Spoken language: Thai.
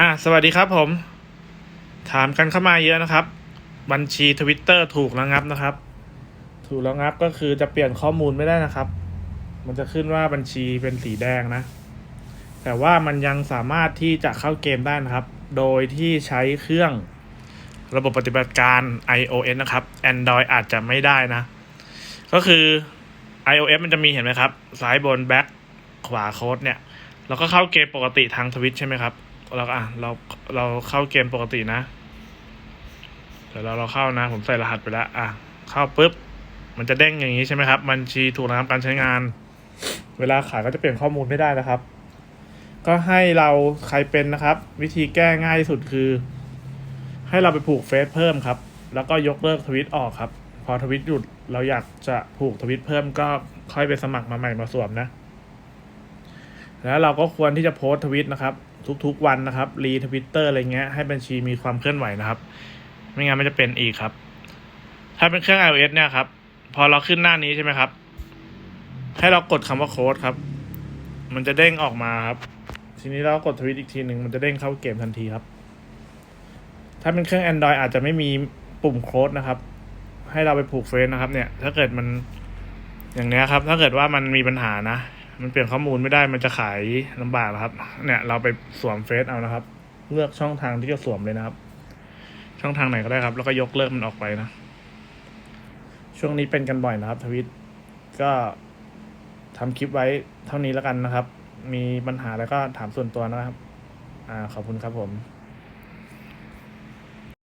อะสวัสดีครับผม ถามกันเข้ามาเยอะนะครับ บัญชีทวิตเตอร์ถูกระงับนะครับ ถูกระงับก็คือจะเปลี่ยนข้อมูลไม่ได้นะครับ มันจะขึ้นว่าบัญชีเป็นสีแดงนะ แต่ว่ามันยังสามารถที่จะเข้าเกมได้นะครับ โดยที่ใช้เครื่องระบบปฏิบัติการ iOS นะครับ Android อาจจะไม่ได้นะ ก็คือ iOS มันจะมีเห็นไหมครับ ซ้ายบนแบ็คขวาโค้ดเนี่ยเราก็เข้าเกมปกติทางทวิตใช่ไหมครับ เราอะเราเราเข้าเกมปกตินะเดี๋ยวเราเราเข้านะ ผมใส่รหัสไปแล้วอะเข้าปุ๊บ มันจะเด้งอย่างนี้ใช่ไหมครับ บัญชีถูกระงับการใช้งาน เวลาขายก็จะเปลี่ยนข้อมูลไม่ได้นะครับ ก็ให้เราใครเป็นนะครับ วิธีแก้ง่ายที่สุดคือ ให้เราไปผูกเฟซเพิ่มครับ แล้วก็ยกเลิกทวิตออกครับ พอทวิตหยุดเราอยากจะผูกทวิตเพิ่มก็ค่อยไปสมัครมาใหม่มาสวมนะ แล้วเราก็ควรที่จะโพสต์ทวิตนะครับ ทุกๆวันนะครับรีทวิตเตอร์อะไรเงี้ยให้บัญชีมีความเคลื่อนไหวนะครับ ไม่งั้นมันจะเป็นอีกครับ ถ้าเป็นเครื่อง iOS เนี่ยครับ พอเราขึ้นหน้านี้ใช่ไหมครับ ให้เรากดคำว่าโค้ดครับ มันจะเด้งออกมาครับ ทีนี้เรากดทวิตอีกทีหนึ่งมันจะเด้งเข้าเกมทันทีครับ ถ้าเป็นเครื่อง Android อาจจะไม่มีปุ่มโค้ดนะครับ ให้เราไปผูกเฟซนะครับ เนี่ย ถ้าเกิดมันอย่างเนี้ยครับ ถ้าเกิดว่ามันมีปัญหานะ มันเปลี่ยนข้อมูลไม่ได้มันจะขายลำบากนะครับ เนี่ยเราไปสวมเฟซเอานะครับ เลือกช่องทางที่จะสวมเลยนะครับ ช่องทางไหนก็ได้ครับ แล้วก็ยกเลิกมันออกไปนะ ช่วงนี้เป็นกันบ่อยนะครับ ทวิตก็ทำคลิปไว้เท่านี้แล้วกันนะครับ มีปัญหาแล้วก็ถามส่วนตัวนะครับ อ่าขอบคุณครับผม